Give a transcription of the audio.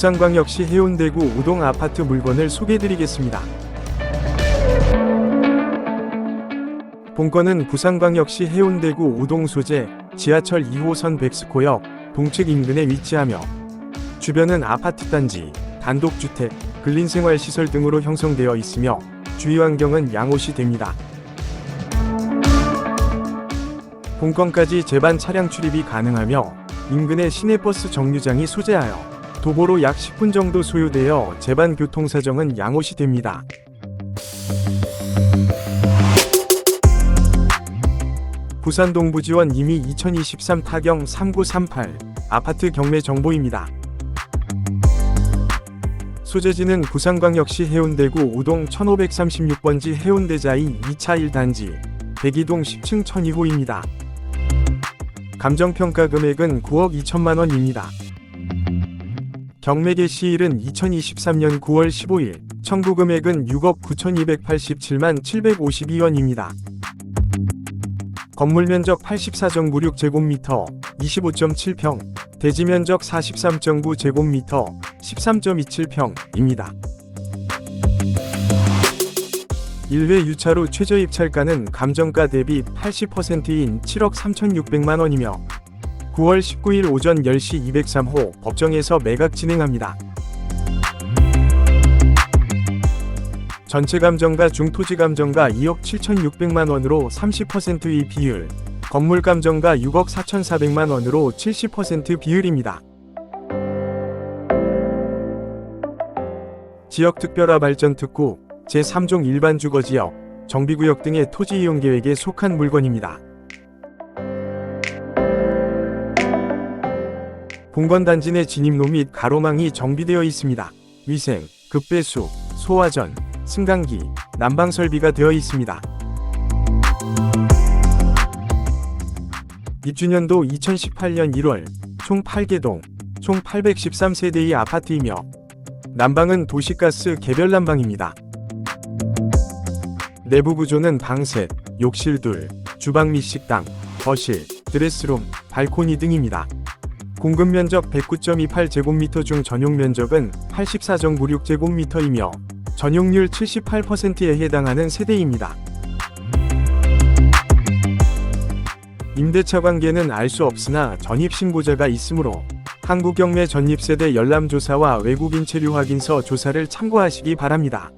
부산광역시 해운대구 우동 아파트 물건을 소개해드리겠습니다. 본건은 부산광역시 해운대구 우동 소재 지하철 2호선 백스코역 동측 인근에 위치하며 주변은 아파트 단지, 단독주택, 근린생활시설 등으로 형성되어 있으며 주위 환경은 양호시 됩니다. 본건까지 제반 차량 출입이 가능하며 인근에 시내버스 정류장이 소재하여 도보로 약 10분 정도 소요되어 제반 교통 사정은 양호시 됩니다. 부산 동부지원 이미 2023 타경 3938 아파트 경매 정보입니다. 소재지는 부산광역시 해운대구 우동 1536번지 해운대자이 2차 1단지 102동 10층 1002호입니다. 감정평가 금액은 9억 2천만 원입니다. 경매 개 시일은 2023년 9월 15일, 청구 금액은 6억 9,287만 752원입니다. 건물 면적 84.96 제곱미터, 25.7평, 대지 면적 43.9 제곱미터, 13.27평입니다. 1회 유차로 최저 입찰가는 감정가 대비 80%인 7억 3,600만 원이며 9월 19일 오전 10시 203호 법정에서 매각 진행합니다. 전체 감정가 중 토지 감정가 2억 7,600만 원으로 30%의 비율, 건물 감정가 6억 4,400만 원으로 70% 비율입니다. 지역 특별화 발전 특구 제3종 일반 주거지역, 정비구역 등의 토지 이용 계획에 속한 물건입니다. 본건 단지 내 진입로 및 가로망이 정비되어 있습니다. 위생, 급배수, 소화전, 승강기, 난방 설비가 되어 있습니다. 입주년도 2018년 1월 총 8개 동, 총 813세대의 아파트이며 난방은 도시가스 개별 난방입니다. 내부 구조는 방 셋, 욕실 둘, 주방 및 식당, 거실, 드레스룸, 발코니 등입니다. 공급 면적 109.28제곱미터 중 전용 면적은 84.96제곱미터이며 전용률 78%에 해당하는 세대입니다. 임대차 관계는 알 수 없으나 전입 신고자가 있으므로 한국경매 전입세대 열람조사와 외국인 체류 확인서 조사를 참고하시기 바랍니다.